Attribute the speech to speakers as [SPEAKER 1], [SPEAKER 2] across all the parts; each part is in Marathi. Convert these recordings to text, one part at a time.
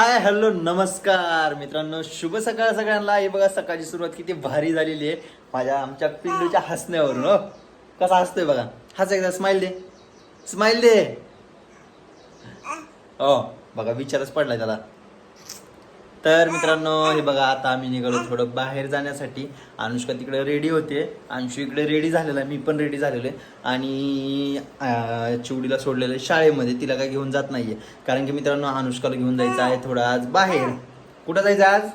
[SPEAKER 1] हाय हॅलो नमस्कार. मित्रांनो शुभ सकाळ सगळ्यांना. हे बघा सकाळची सुरुवात किती भारी झालेली आहे. माझ्या आमच्या पिल्लूच्या हसण्यावरून हो. कसा हसतोय बघा. हस एकदा स्माइल दे. स्माइल दे. हो बघा विचारच पडलाय त्याला. तर मित्रांनो हे बघा आता आम्ही निघालो थोडं बाहेर जाण्यासाठी. अनुष्का तिकडे रेडी होते. अंशू इकडे रेडी झालेला आहे. मी पण रेडी झालेलो आहे. आणि चिवडीला सोडलेलं आहे शाळेमध्ये. तिला काय घेऊन जात नाहीये. कारण की मित्रांनो अनुष्काला घेऊन जायचं आहे थोडं आज बाहेर. कुठं जायचं आज?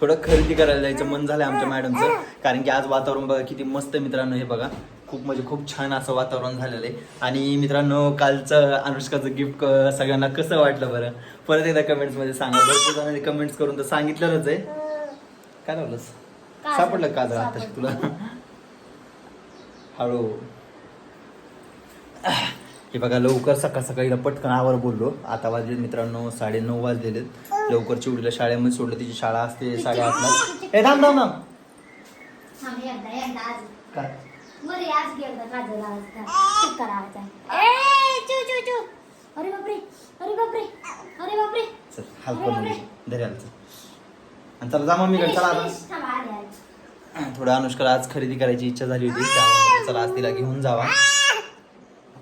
[SPEAKER 1] थोडं खरेदी करायला जायचं. मन झालं आमच्या मॅडमचं. कारण की आज वातावरण बघा किती मस्त मित्रांनो हे बघा. खूप म्हणजे खूप छान असं वातावरण झालेलं आहे. आणि मित्रांनो कालचं अनुष्काचं गिफ्ट सगळ्यांना कसं वाटलं बरं? परत एकदा कमेंट्समध्ये सांगा. भरपूर जणांनी कमेंट्स करून तर सांगितलेलंच आहे. काय लावलंस. सापडलं का आता तुला. हळू. हे बघा लवकर सकाळ सकाळी हिला पटकन आवर बोललो. आता वाजले मित्रांनो साडे नऊ वाजलेले लवकर चिवडीला शाळेमध्ये सोडलं. तिची शाळा असते साडेआठला. हे थांब थांब थांब.
[SPEAKER 2] आज.
[SPEAKER 1] काय?
[SPEAKER 2] मध्ये आज गेलं काजल आज चेक करायचा ए चू चू चू. अरे बापरे अरे बापरे अरे बापरे.
[SPEAKER 1] चल हलकं धर्याला चल. आणि चला जा मम्मीकडे चला आता.
[SPEAKER 2] फिनिश, थांबा, आले, आले.
[SPEAKER 1] थोडं अनुष्काला आज खरेदी करायची इच्छा झाली होती त्यामुळे म्हटलं चला आज तिला घेऊन जावा.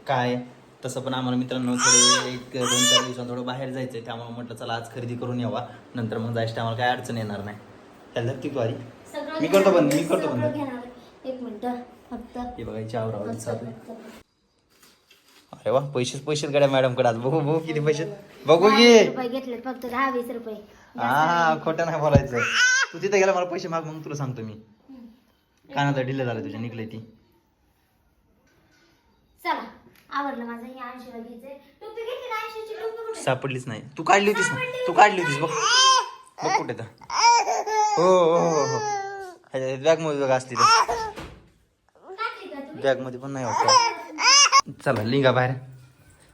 [SPEAKER 1] काय तसं पण आम्हाला मित्रांनो थोडे एक दोन चार दिवसांत थोडं बाहेर जायचंय त्यामुळे म्हटलं चला आज खरेदी करून यावा. नंतर मग जायचं आम्हाला काय अडचण येणार नाही. त्याला तू आधी
[SPEAKER 2] सगळं
[SPEAKER 1] मी करतो बंद, मी करतो बंद.
[SPEAKER 2] घेणार. एक मिनिट.
[SPEAKER 1] चालू. अरे वा पैसेच पैसेच गड्या मॅडमकडे आज. बघू बघू किती पैसे. बघू की.
[SPEAKER 2] घेतले फक्त दहा वीस रुपये.
[SPEAKER 1] हा खोटं नाही बोलायचं. तू तिथे गेला मला पैसे माग मग तुला सांगतो मी. कानात ढिल्ले झालं तुझ्या निघले ती.
[SPEAKER 2] चला आवडलं माझं हे ऐंशीला घ्यायचंय. टोपी घेतली ना ऐंशीची टोपी कुठे?
[SPEAKER 1] सापडलीच नाही. तू काढली होतीस ना? तू काढली होतीस बघ. बघ कुठे तर हो हो हो हो. बॅगमध्ये बघ असते
[SPEAKER 2] टाकली का तुम्ही
[SPEAKER 1] बॅगमध्ये पण नाही वाटत चला लिंगा बाहेर.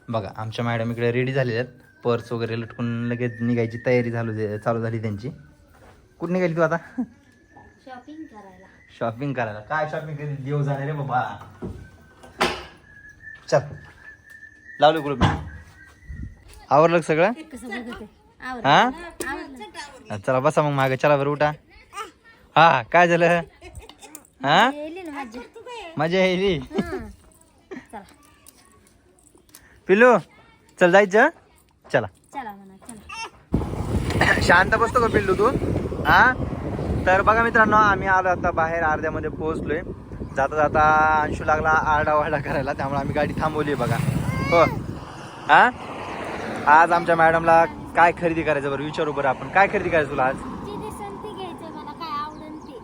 [SPEAKER 1] बघा आमच्या मॅडम इकडे रेडी झालेल्या आहेत. पर्स वगैरे लटकून लगेच निघायची तयारी झालू चालू झाली त्यांची. कुठे निघाली तू आता?
[SPEAKER 2] शॉपिंग करायला.
[SPEAKER 1] शॉपिंग करायला. काय शॉपिंग कधी देव जाणार रे बाबा. चल. लावलं ग्रुप आवरलं सगळं? हा? चला बसा मग मागे. चला बरं उठा. हा काय झालं? हा? मजा येईल.
[SPEAKER 2] चला.
[SPEAKER 1] पिल्लू चल जायचं चला.
[SPEAKER 2] चला म्हणा चला.
[SPEAKER 1] शांत बसतो का पिल्लू तू? हा? तर बघा मित्रांनो आम्ही आलो आता बाहेर अर्ध्यामध्ये पोहोचलोय. जाता जाता अंशू लागला आरडा वारडा करायला त्यामुळे आम्ही गाडी थांबवली बघा. हो. हा? आज आमच्या मॅडमला काय खरेदी करायचं बरं? विचारू बरं आपण. काय खरेदी करायचं तुला आज
[SPEAKER 2] जी दिसन ती घ्यायचं मला काय आवडन ते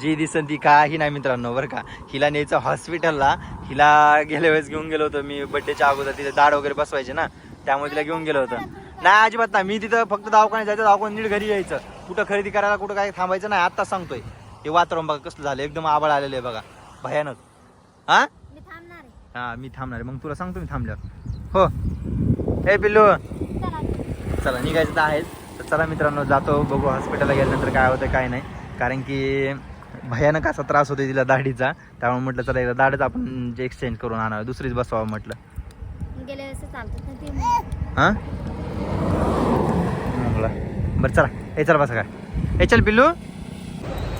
[SPEAKER 1] जी दिसन ती काही नाही मित्रांनो बरं का. हिला न्यायचं हॉस्पिटलला हिला गेल्या वेळेस घेऊन गेलो होतो मी बड्डेच्या अगोदर. तिथे दाड वगैरे बसवायचे ना. त्यामुळे तिला घेऊन गेलो होतो. नाही अजिबात नाही. मी तिथं फक्त दवाखान्यात जायचं दवाखान्यात नीट घरी यायचं. कुठं खरेदी करायला कुठं काय थांबायचं नाही आत्ताच सांगतोय. हे वातावरण बघा कसलं झालं. एकदम आबाळ आलेलं आहे बघा. भयानक. हा? हा मी थांबणार आहे. मग तुला सांगतो मी थांबल्यावर. हो. हे पिल्लू.
[SPEAKER 2] चला.
[SPEAKER 1] चला निघायचं तर आहेच. तर चला मित्रांनो जातो बघू हॉस्पिटलला गेल्यानंतर काय होतं काय नाही. कारण की भयानक असा त्रास होतो तिला दाढीचा. त्यामुळे म्हटलं चला एकदा दाढच आपण जे एक्सचेंज करून आणावं दुसरीच बसवावं म्हटलं.
[SPEAKER 2] गेल्या वेळेस
[SPEAKER 1] हां? बरं चला. हे चला बसा काय. हे चल पिल्लू.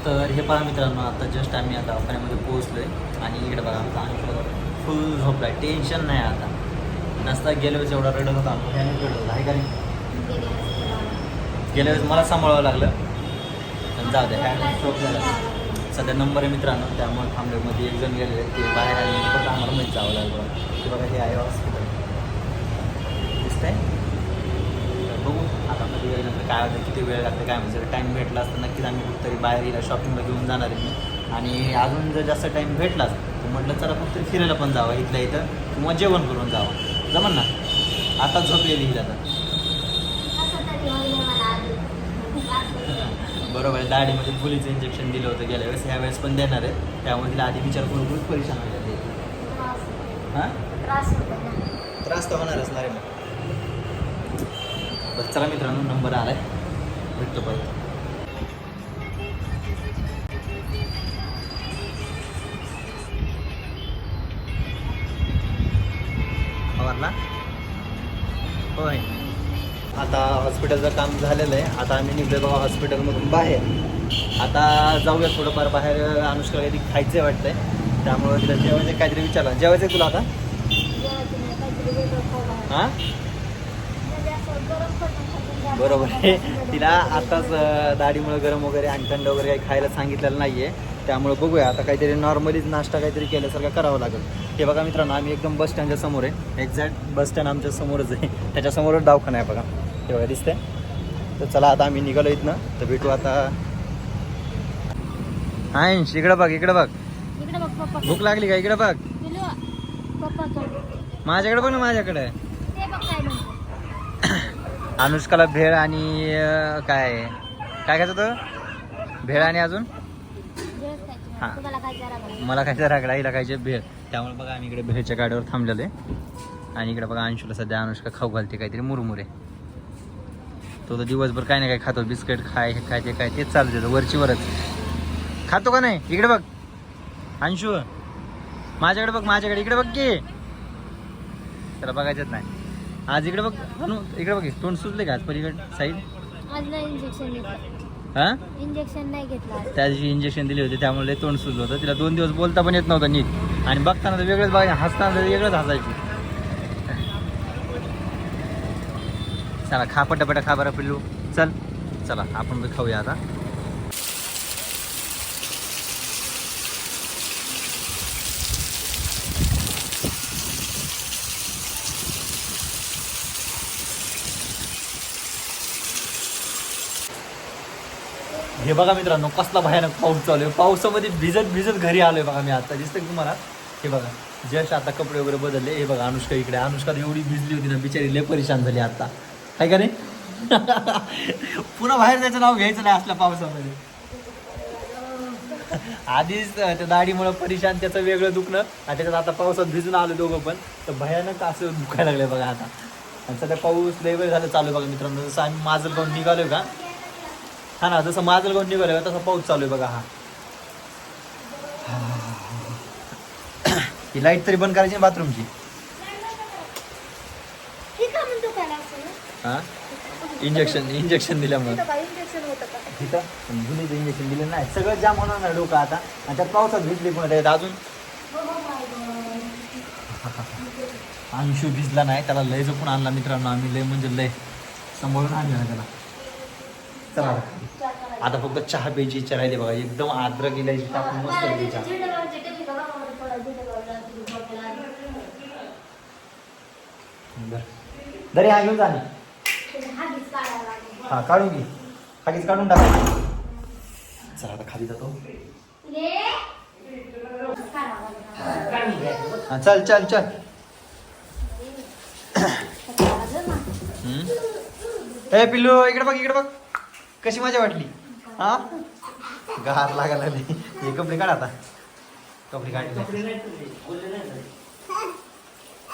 [SPEAKER 1] तर हे पहा मित्रांनो आता जस्ट आम्ही आता दवाखान्यामध्ये पोहोचलोय. आणि इकडे बघा आमचा फुल झोपलाय. टेन्शन नाही आता. नसता गेल्या वेळेस एवढा रडत होता. भयानक रडत होता? आहे का नाही?
[SPEAKER 2] गेल्या वेळेस
[SPEAKER 1] मला सांभाळावं लागलं. पण जाऊ द्या स्टॉप झाला सध्या नंबर आहे मित्रांनो त्यामुळे थांबल्यामध्ये एक जण गेले ते बाहेर आले फक्त आम्हाला माहीत जावं लागलं. ते बघा हे आहे हॉस्पिटल दिसतंय? तर बघू आता कधी गेल्यानंतर काय होतं किती वेळ लागतं काय म्हणजे टाईम भेटला असतं नक्कीच आम्ही कुठेतरी बाहेर येईल शॉपिंगला घेऊन जाणार आहे मी. आणि अजून जर जास्त टाईम भेटलाच तर म्हटलं चला फक्त फिरायला पण जावं इथल्या इथं. किंवा जेवण करून जावं. जमन ना? आता झोप जातात हिला तर
[SPEAKER 2] असं तरी होईल मला आधी.
[SPEAKER 1] बरोबर आहे. दाढीमध्ये फुलीचं इंजेक्शन दिलं होतं गेल्या वेळेस. ह्या वेळेस पण देणार आहे. त्यामुळे तिला आधी विचार करून खूप परेशान
[SPEAKER 2] होईल
[SPEAKER 1] हां?
[SPEAKER 2] त्रास
[SPEAKER 1] तर होणारच असणार आहे मग. बस चला मित्रांनो नंबर आलाय. भेटतो परत. ना होय. आता हॉस्पिटलचं काम झालेलं आहे. आता आम्ही निघलो बाबा हॉस्पिटलमधून बाहेर. आता जाऊया थोडंफार बाहेर. अनुष्का काहीतरी खायचं आहे वाटतंय. त्यामुळं तिला जेवायचं काहीतरी विचारलं. जेवायचं आहे तुला आता? हां? बरोबर आहे. तिला आताच दाढीमुळे गरम वगैरे आणि थंड वगैरे काही खायला सांगितलेलं नाही आहे त्यामुळे बघूया. आता काहीतरी नॉर्मलीच नाश्ता काहीतरी केल्यासारखा करावं लागेल. हे बघा मित्रांनो आम्ही एकदम बस स्टँडच्या समोर आहे. एक्झॅक्ट बस स्टँड आमच्या समोरच आहे. त्याच्यासमोरच दवाखाना आहे बघा. हे बघा दिसतंय. तर चला आता आम्ही निघालो इथनं. तर भेटू आता. हा अंश, इकडं बघ इकडं बघ.
[SPEAKER 2] इकडे बघ पप्पा.
[SPEAKER 1] भूक लागली का? इकडं बघ.
[SPEAKER 2] पिलू पप्पा चल.
[SPEAKER 1] माझ्याकडे बघ ना माझ्याकडे.
[SPEAKER 2] ते बघ काय म्हणतो.
[SPEAKER 1] अनुष्काला भेळ आणि अं, काय? काय खायचं तो भेळ आणि अजून?
[SPEAKER 2] खायची.
[SPEAKER 1] हा.
[SPEAKER 2] मला. तुम्हाला काय जरा बघा
[SPEAKER 1] मला खायचं रागडा हिला खायचे भेळ. त्यामुळे बघा आम्ही इकडे भेळच्या गाडीवर थांबलेलो आहे. आणि इकडे बघा अंशूला सध्या अनुष्का खाऊ घालते काहीतरी मुरमुरे. तो तर दिवसभर काय नाही काय खातो बिस्किट खाय हे खाय ते काय तेच चालू देतो वरची वरच खातो का नाही? इकडे बघ. अंशू माझ्याकडे बघ माझ्याकडे. इकडे बघ की. त्याला बघायचंच नाही. आज इकडे बघ. अनु इकडे बघ तोंड सुचले का आज पलीकडे? साईड? हां?
[SPEAKER 2] इंजेक्शन नाही घेतलं.
[SPEAKER 1] त्या दिवशी इंजेक्शन दिले होते त्यामुळे तोंड सुजलं होतं. तिला दोन दिवस बोलता पण येत नव्हतं नीट. आणि बघताना तर वेगळंच बघायचं. हसताना तर वेगळंच हसायची. चला खा पटापटा खा बरं पिल्लू. चल चला आपण बी खाऊया आता. हे बघा मित्रांनो कसला भयानक पाऊस चालू आहे. पावसामध्ये भिजत भिजत घरी आलोय बघा मी आता. दिसतंय तुम्हाला? हे बघा जस्ट आता कपडे वगैरे बदलले. हे बघा अनुष्का इकडे. अनुष्का एवढी भिजली होती ना बिचारी लय परेशान झाली आता. काय का नाही? पुन्हा बाहेर जायचं नाव घ्यायचं नाही असल्या पावसामध्ये. आधीच त्या दाढीमुळं परेशान त्याचं वेगळं दुखणं आणि त्याच्यात आता पावसात भिजून आलो दोघं पण तर भयानक असं दुखायला लागलं बघा आता. आणि सध्या पाऊस लय वेळ झालं चालू आहे बघा मित्रांनो. जसं आम्ही माजलगाव निघालोय का? हा ना जसं माजलगाव निघालोय का तसा पाऊस चालू आहे बघा हा. ही लाइट तरी बंद करायची ना बाथरूमची
[SPEAKER 2] ठीक आहे म्हणतो त्याला असं ना.
[SPEAKER 1] हा इंजेक्शन इंजेक्शन दिल्यामुळे
[SPEAKER 2] इंजेक्शन होतं का?
[SPEAKER 1] तिथं इंजेक्शन दिलं नाही. सगळं जाम होणार ना डोकं आता आणि त्यात पावसात भिजली पण त्यात अजून. अंशू भिजला नाही त्याला लय जपून आणला मित्रांनो. आम्ही लय म्हणजे लय सांभाळून आणलं ना त्याला. चला. आता. फक्त चहा प्यायची इच्छा राहिली बघा. एकदम आद्रक इलायची टाकून मस्त बरं. दरे हा घेऊन जा ना. हा काढून घे. खालीच काढून टाक. चला आता खाली जातो. हा चल चल चल. ए पिल्लू इकडे बघ इकडे बघ. कशी मजा वाटली? हा? गार लागायला लागली. हे कपडे काढ आता. कपडे काढले.